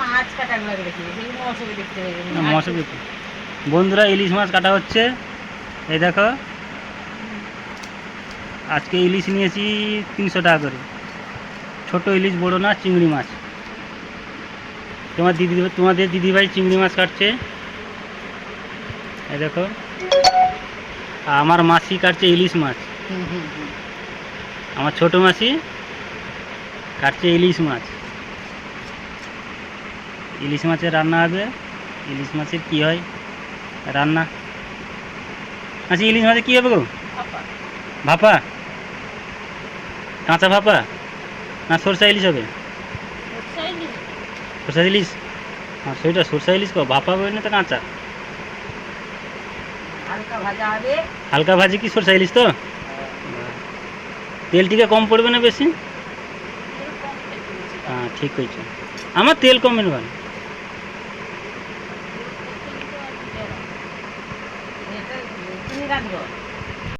মাছ মৌসুমি মশলা বন্ধুরা ইলিশ মাছ কাটা হচ্ছে। এই দেখো। আজকে ইলিশ নিয়েছি তিনশো টাকা করে। ছোট ইলিশ বড় না চিংড়ি মাছ। তোমার দিদি তোমাদের দিদিভাই চিংড়ি মাছ কাটছে। এই দেখো। আর আমার মাসি কাটছে ইলিশ মাছ। আমার ছোট মাসি কাটছে ইলিশ মাছ। ইলিশ মাছের রান্না হবে ইলিশ মাছের কি হয়? রান্না। আচ্ছা ইলিশ মাছের কী হবে গো? ভাপা। কাঁচা ভাপা? না সরষা ইলিশ হবে? সরষে ইলিশ, হ্যাঁ সেটা সরষা ইলিশ কো ভাপা হবে না তো কাঁচা? হালকা ভাজা হবে। হালকা ভাজি কি সরষা ইলিশ তো? তেল টিকে কম পড়বে না বেশি। হ্যাঁ ঠিক হয়েছে আমার তেল কমেন ভালো। রাখব